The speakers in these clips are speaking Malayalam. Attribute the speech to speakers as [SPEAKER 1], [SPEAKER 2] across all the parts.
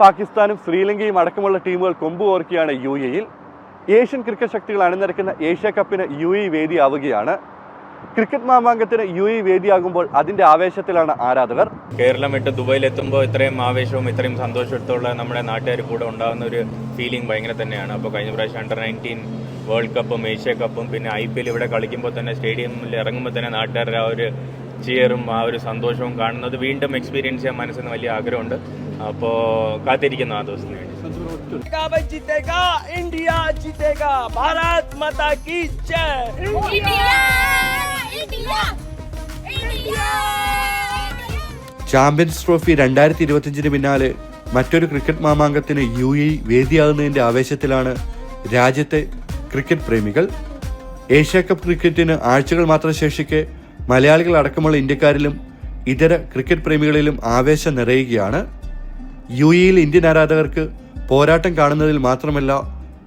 [SPEAKER 1] പാകിസ്ഥാനും ശ്രീലങ്കയും അടക്കമുള്ള ടീമുകൾ കൊമ്പുകോർക്കുകയാണ് യു എയിൽ ഏഷ്യൻ ക്രിക്കറ്റ് ശക്തികൾ അണിനിരക്കുന്ന ഏഷ്യ കപ്പിന് യു എ വേദിയാവുകയാണ്. ക്രിക്കറ്റ് മാമാങ്കത്തിന് യു എ വേദിയാകുമ്പോൾ അതിന്റെ ആവേശത്തിലാണ് ആരാധകർ.
[SPEAKER 2] കേരളം വിട്ട് ദുബായിൽ എത്തുമ്പോൾ ഇത്രയും ആവേശവും ഇത്രയും സന്തോഷത്തോടെ നമ്മുടെ നാട്ടുകാർ കൂടെ ഉണ്ടാകുന്ന ഒരു ഫീലിംഗ് ഭയങ്കര തന്നെയാണ്. അപ്പോൾ കഴിഞ്ഞ പ്രാവശ്യം അണ്ടർ നയന്റീൻ വേൾഡ് കപ്പും ഏഷ്യ കപ്പും പിന്നെ ഐ പി എൽ ഇവിടെ കളിക്കുമ്പോൾ തന്നെ സ്റ്റേഡിയമിൽ ഇറങ്ങുമ്പോൾ തന്നെ നാട്ടുകാരുടെ ആ ഒരു ചിയറും ആ ഒരു സന്തോഷവും കാണുന്നത് വീണ്ടും എക്സ്പീരിയൻസ് ചെയ്യാൻ മനസ്സിന് വലിയ ആഗ്രഹമുണ്ട്. അപ്പോൾ കാത്തിരിക്കുന്നു ആ
[SPEAKER 3] ദിവസം ഇന്ത്യ
[SPEAKER 4] ഭാരത് മാതാ കി
[SPEAKER 1] ചാമ്പ്യൻസ് ട്രോഫി രണ്ടായിരത്തി ഇരുപത്തിയഞ്ചിന് പിന്നാലെ മറ്റൊരു ക്രിക്കറ്റ് മാമാങ്കത്തിന് യു എ വേദിയാകുന്നതിന്റെ ആവേശത്തിലാണ് രാജ്യത്തെ ക്രിക്കറ്റ് പ്രേമികൾ. ഏഷ്യ കപ്പ് ക്രിക്കറ്റിന് ആഴ്ചകൾ മാത്രം ശേഷിക്കെ മലയാളികൾ അടക്കമുള്ള ഇന്ത്യക്കാരിലും ഇതര ക്രിക്കറ്റ് പ്രേമികളിലും ആവേശം നിറയുകയാണ്. യു എയിൽ ഇന്ത്യൻ ആരാധകർക്ക് പോരാട്ടം കാണുന്നതിൽ മാത്രമല്ല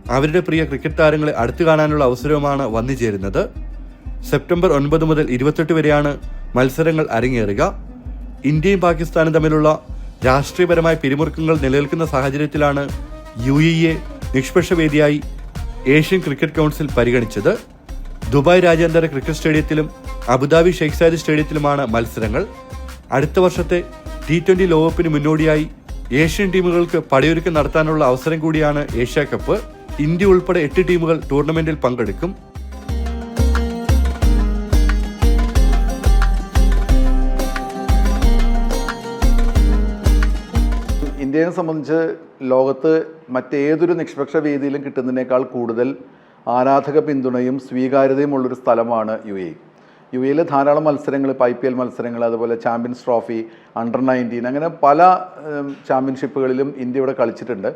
[SPEAKER 1] അവരുടെ പ്രിയ ക്രിക്കറ്റ് താരങ്ങളെ അടുത്തു കാണാനുള്ള അവസരവുമാണ് വന്നു ചേരുന്നത്. സെപ്റ്റംബർ ഒൻപത് മുതൽ ഇരുപത്തെട്ട് വരെയാണ് മത്സരങ്ങൾ അരങ്ങേറുക. ഇന്ത്യയും പാകിസ്ഥാനും തമ്മിലുള്ള രാഷ്ട്രീയപരമായ പിരിമുറുക്കങ്ങൾ നിലനിൽക്കുന്ന സാഹചര്യത്തിലാണ് യു എ നിഷ്പക്ഷ വേദിയായി ഏഷ്യൻ ക്രിക്കറ്റ് കൗൺസിൽ പരിഗണിച്ചത്. ദുബായ് രാജ്യാന്തര ക്രിക്കറ്റ് സ്റ്റേഡിയത്തിലും അബുദാബി ഷെയ്ഖ് സാദ് സ്റ്റേഡിയത്തിലുമാണ് മത്സരങ്ങൾ. അടുത്ത വർഷത്തെ ടി ട്വന്റി ലോകകപ്പിന് മുന്നോടിയായി ഏഷ്യൻ ടീമുകൾക്ക് പടയൊരുക്കം നടത്താനുള്ള അവസരം കൂടിയാണ് ഏഷ്യ കപ്പ്. ഇന്ത്യ ഉൾപ്പെടെ എട്ട് ടീമുകൾ ടൂർണമെന്റിൽ പങ്കെടുക്കും.
[SPEAKER 5] ഇന്ത്യയെ സംബന്ധിച്ച് ലോകത്ത് മറ്റേതൊരു നിഷ്പക്ഷ വേദിയിലും കിട്ടുന്നതിനേക്കാൾ കൂടുതൽ ആരാധക പിന്തുണയും സ്വീകാര്യതയും ഉള്ളൊരു സ്ഥലമാണ് യു എ യു എയിൽ ധാരാളം മത്സരങ്ങൾ ഇപ്പോൾ ഐ പി എൽ മത്സരങ്ങൾ അതുപോലെ ചാമ്പ്യൻസ് ട്രോഫി അണ്ടർ നയന്റീൻ അങ്ങനെ പല ചാമ്പ്യൻഷിപ്പുകളിലും ഇന്ത്യ ഇവിടെ കളിച്ചിട്ടുണ്ട്.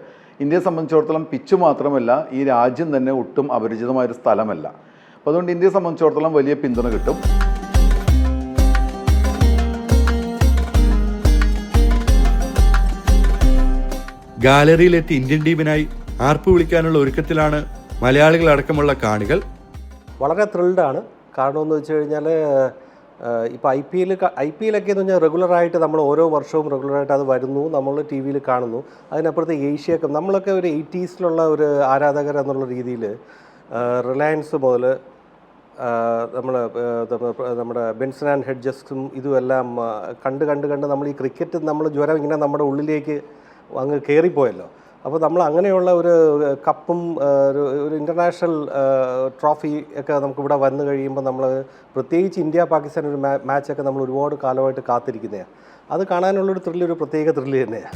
[SPEAKER 5] ഇന്ത്യയെ സംബന്ധിച്ചിടത്തോളം പിച്ച് മാത്രമല്ല ഈ രാജ്യം തന്നെ ഒട്ടും അപരിചിതമായൊരു സ്ഥലമല്ല. അപ്പോൾ അതുകൊണ്ട് ഇന്ത്യയെ സംബന്ധിച്ചിടത്തോളം വലിയ പിന്തുണ കിട്ടും.
[SPEAKER 1] ഗാലറിയിലെത്തി ഇന്ത്യൻ ടീമിനായി ആർപ്പ് വിളിക്കാനുള്ള ഒരുക്കത്തിലാണ് മലയാളികൾ അടക്കമുള്ള കാണികൾ.
[SPEAKER 6] വളരെ ത്രിൽഡാണ് കാരണം എന്ന് വെച്ച് കഴിഞ്ഞാൽ ഇപ്പോൾ I P L I P എല്ലൊക്കെ എന്ന് പറഞ്ഞാൽ റെഗുലറായിട്ട് നമ്മൾ ഓരോ വർഷവും റെഗുലറായിട്ട് അത് വരുന്നു നമ്മൾ ടി വിയിൽ കാണുന്നു. അതിനപ്പുറത്ത് ഏഷ്യ കപ്പ് നമ്മളൊക്കെ ഒരു എയ്റ്റീസിലുള്ള ഒരു ആരാധകർ എന്നുള്ള രീതിയിൽ റിലയൻസ് മുതൽ നമ്മൾ നമ്മുടെ ബെൻസൺ ആൻഡ് ഹെഡ്ജസ്റ്റും ഇതുമെല്ലാം കണ്ട് കണ്ട് കണ്ട് നമ്മൾ ഈ ക്രിക്കറ്റ് നമ്മൾ ജ്വരം ഇങ്ങനെ നമ്മുടെ ഉള്ളിലേക്ക് അങ്ങ് കയറിപ്പോയല്ലോ അപ്പോൾ നമ്മൾ അങ്ങനെയുള്ള ഒരു കപ്പും ഒരു ഒരു ഇന്റർനാഷണൽ ട്രോഫി ഒക്കെ നമുക്ക് ഇവിടെ വന്നു കഴിയുമ്പോൾ നമ്മൾ പ്രത്യേകിച്ച് ഇന്ത്യ പാകിസ്ഥാൻ ഒരു മാച്ചൊക്കെ നമ്മൾ ഒരുപാട് കാലമായിട്ട് കാത്തിരിക്കുന്നതാണ്. അത് കാണാനുള്ളൊരു ത്രില്ല് ഒരു പ്രത്യേക ത്രില്ല് തന്നെയാണ്.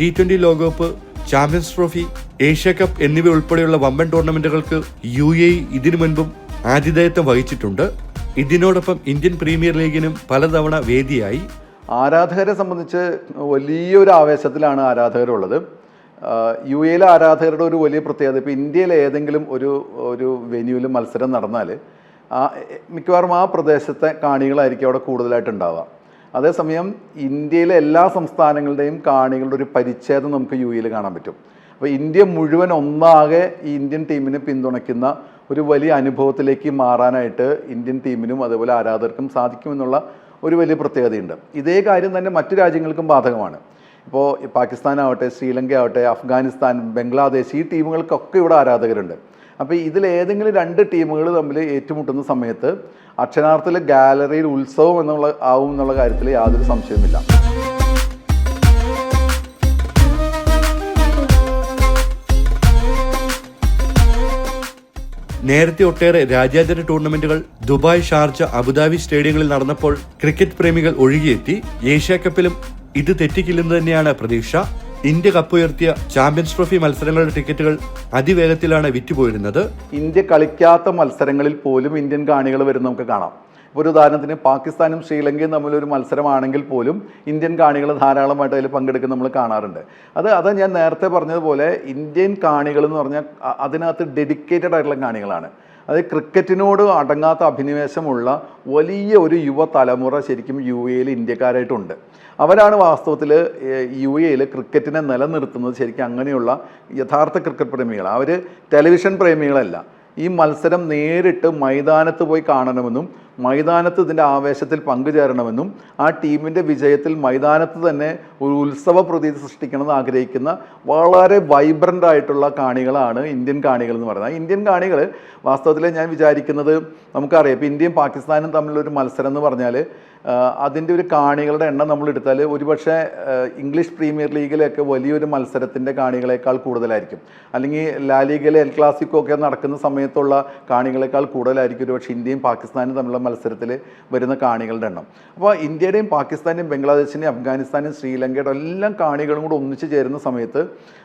[SPEAKER 1] ടി ട്വന്റി ലോകകപ്പ് ചാമ്പ്യൻസ് ട്രോഫി ഏഷ്യ കപ്പ് എന്നിവ ഉൾപ്പെടെയുള്ള വമ്പൻ ടൂർണമെന്റുകൾക്ക് യു എ ഇതിനു മുൻപും ആതിഥേയത്വം വഹിച്ചിട്ടുണ്ട്. ഇതിനോടൊപ്പം ഇന്ത്യൻ പ്രീമിയർ ലീഗിനും പലതവണ വേദിയായി.
[SPEAKER 5] ആരാധകരെ സംബന്ധിച്ച് വലിയൊരു ആവേശത്തിലാണ് ആരാധകരുള്ളത്. യു എയിലെ ആരാധകരുടെ ഒരു വലിയ പ്രത്യേകത ഇപ്പോൾ ഇന്ത്യയിലെ ഏതെങ്കിലും ഒരു ഒരു വെന്യൂവിൽ മത്സരം നടന്നാൽ ആ മിക്കവാറും ആ പ്രദേശത്തെ കാണികളായിരിക്കും അവിടെ കൂടുതലായിട്ട് ഉണ്ടാവുക അതേസമയം ഇന്ത്യയിലെ എല്ലാ സംസ്ഥാനങ്ങളുടെയും കാണികളുടെ ഒരു പരിച്ഛേദം നമുക്ക് യു എയിൽ കാണാൻ പറ്റും. അപ്പോൾ ഇന്ത്യ മുഴുവൻ ഒന്നാകെ ഈ ഇന്ത്യൻ ടീമിനെ പിന്തുണയ്ക്കുന്ന ഒരു വലിയ അനുഭവത്തിലേക്ക് മാറാനായിട്ട് ഇന്ത്യൻ ടീമിനും അതുപോലെ ആരാധകർക്കും സാധിക്കുമെന്നുള്ള ഒരു വലിയ പ്രത്യേകതയുണ്ട്. ഇതേ കാര്യം തന്നെ മറ്റു രാജ്യങ്ങൾക്കും ബാധകമാണ്. ഇപ്പോൾ പാകിസ്ഥാനാവട്ടെ ശ്രീലങ്ക ആവട്ടെ അഫ്ഗാനിസ്ഥാൻ ബംഗ്ലാദേശ് ഈ ടീമുകൾക്കൊക്കെ ഇവിടെ ആരാധകരുണ്ട്. അപ്പോൾ ഇതിൽ ഏതെങ്കിലും രണ്ട് ടീമുകൾ തമ്മിൽ ഏറ്റുമുട്ടുന്ന സമയത്ത് അക്ഷരാർത്ഥത്തിൽ ഗാലറിയിൽ ഉത്സവം എന്നുള്ള ആവും എന്നുള്ള കാര്യത്തിൽ യാതൊരു സംശയവുമില്ല.
[SPEAKER 1] നേരത്തെ ഒട്ടേറെ രാജ്യാന്തര ടൂർണമെന്റുകൾ ദുബായ് ഷാർജ അബുദാബി സ്റ്റേഡിയങ്ങളിൽ നടന്നപ്പോൾ ക്രിക്കറ്റ് പ്രേമികൾ ഒഴുകിയെത്തി. ഏഷ്യ കപ്പിലും ഇത് തെറ്റിക്കില്ലെന്ന് തന്നെയാണ് പ്രതീക്ഷ. ഇന്ത്യ കപ്പുയർത്തിയ ചാമ്പ്യൻസ് ട്രോഫി മത്സരങ്ങളുടെ ടിക്കറ്റുകൾ അതിവേഗത്തിലാണ് വിറ്റുപോയിരുന്നത്.
[SPEAKER 5] ഇന്ത്യ കളിക്കാത്ത മത്സരങ്ങളിൽ പോലും ഇന്ത്യൻ കാണികൾ വരുന്ന നമുക്ക് കാണാം. ഒരു ഉദാഹരണത്തിന് പാകിസ്ഥാനും ശ്രീലങ്കയും തമ്മിലൊരു മത്സരമാണെങ്കിൽ പോലും ഇന്ത്യൻ കാണികൾ ധാരാളമായിട്ട് അതിൽ പങ്കെടുക്കുന്ന നമ്മൾ കാണാറുണ്ട്. അത് അത് ഞാൻ നേരത്തെ പറഞ്ഞതുപോലെ ഇന്ത്യൻ കാണികൾ എന്ന് പറഞ്ഞാൽ അതിനകത്ത് ഡെഡിക്കേറ്റഡ് ആയിട്ടുള്ള കാണികളാണ്. അതായത് ക്രിക്കറ്റിനോട് അടങ്ങാത്ത അഭിനിവേശമുള്ള വലിയ ഒരു യുവ തലമുറ ശരിക്കും യു എയിൽ ഇന്ത്യക്കാരായിട്ടുണ്ട്. അവരാണ് വാസ്തവത്തിൽ യു എയിൽ ക്രിക്കറ്റിനെ നിലനിർത്തുന്നത് ശരിക്കും അങ്ങനെയുള്ള യഥാർത്ഥ ക്രിക്കറ്റ് പ്രേമികൾ. അവർ ടെലിവിഷൻ പ്രേമികളല്ല. ഈ മത്സരം നേരിട്ട് മൈതാനത്ത് പോയി കാണണമെന്നും മൈതാനത്ത് ഇതിന്റെ ആവേശത്തിൽ പങ്കുചേരണമെന്നും ആ ടീമിന്റെ വിജയത്തിൽ മൈതാനത്ത് തന്നെ ഒരു ഉത്സവ പ്രതീതി സൃഷ്ടിക്കണമെന്ന് ആഗ്രഹിക്കുന്ന വളരെ വൈബ്രന്റ് ആയിട്ടുള്ള കാണികളാണ് ഇന്ത്യൻ കാണികൾ എന്ന് പറയുന്നത്. ഇന്ത്യൻ കാണികൾ വാസ്തവത്തിൽ ഞാൻ വിചാരിക്കുന്നത് നമുക്കറിയാം. ഇപ്പോൾ ഇന്ത്യയും പാകിസ്ഥാനും തമ്മിലൊരു മത്സരം എന്ന് പറഞ്ഞാൽ അതിന്റെ ഒരു കാണികളുടെ എണ്ണം നമ്മൾ എടുത്താൽ ഒരുപക്ഷെ ഇംഗ്ലീഷ് പ്രീമിയർ ലീഗിലൊക്കെ വലിയൊരു മത്സരത്തിന്റെ കാണികളേക്കാൾ കൂടുതലായിരിക്കും. അല്ലെങ്കിൽ ലാലീഗിലെ എൽ ക്ലാസിക്കോ ഒക്കെ നടക്കുന്ന സമയത്തുള്ള കാണികളേക്കാൾ കൂടുതലായിരിക്കും ഒരുപക്ഷെ ഇന്ത്യയും പാകിസ്ഥാനും തമ്മിലുള്ള മത്സരത്തിൽ വരുന്ന കാണികളുടെ എണ്ണം. അപ്പോൾ ഇന്ത്യയുടെയും പാകിസ്ഥാനെയും ബംഗ്ലാദേശിന്റെയും അഫ്ഗാനിസ്ഥാനും ശ്രീലങ്കയുടെ എല്ലാം കാണികളും കൂടെ ഒന്നിച്ചു ചേരുന്ന സമയത്ത്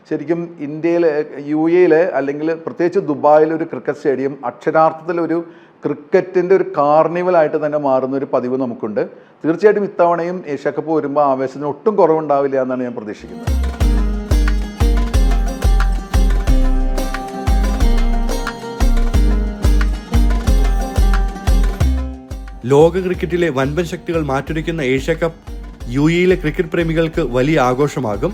[SPEAKER 5] ശരിക്കും ഇന്ത്യയിലെ യു എയിലെ അല്ലെങ്കിൽ പ്രത്യേകിച്ച് ദുബായിലെ ഒരു ക്രിക്കറ്റ് സ്റ്റേഡിയം അക്ഷരാർത്ഥത്തിൽ ഒരു ക്രിക്കറ്റിന്റെ ഒരു കാർണിവൽ ആയിട്ട് തന്നെ മാറുന്ന ഒരു പതിവ് നമുക്കുണ്ട്. തീർച്ചയായിട്ടും ഇത്തവണയും ഏഷ്യ കപ്പ് വരുമ്പോൾ ആവേശത്തിന് ഒട്ടും കുറവുണ്ടാവില്ല എന്നാണ് ഞാൻ പ്രതീക്ഷിക്കുന്നത്.
[SPEAKER 1] ലോക ക്രിക്കറ്റിലെ വൻപൻ ശക്തികൾ മാറ്റുരയ്ക്കുന്ന ഏഷ്യ കപ്പ് യു എയിലെ ക്രിക്കറ്റ് പ്രേമികൾക്ക് വലിയ ആഘോഷമാകും.